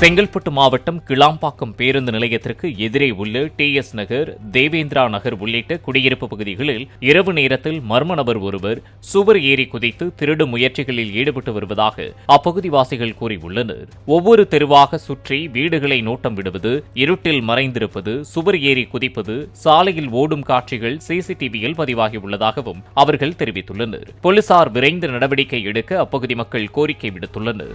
செங்கல்பட்டு மாவட்டம் கிளாம்பாக்கம் பேருந்து நிலையத்திற்கு எதிரே உள்ள டி எஸ் நகர் தேவேந்திரா நகர் உள்ளிட்ட குடியிருப்பு பகுதிகளில் இரவு நேரத்தில் மர்ம நபர் ஒருவர் சுவர் ஏறி குதித்து திருடும் முயற்சிகளில் ஈடுபட்டு வருவதாக அப்பகுதிவாசிகள் கூறியுள்ளனர். ஒவ்வொரு தெருவாக சுற்றி வீடுகளை நோட்டம் விடுவது இருட்டில் மறைந்திருப்பது சுவர் ஏறி குதிப்பது சாலையில் ஓடும் காட்சிகள் சிசிடிவியில் பதிவாகியுள்ளதாகவும் அவர்கள் தெரிவித்துள்ளனர். போலீசார் விரைந்து நடவடிக்கை எடுக்க அப்பகுதி மக்கள் கோரிக்கை விடுத்துள்ளனர்.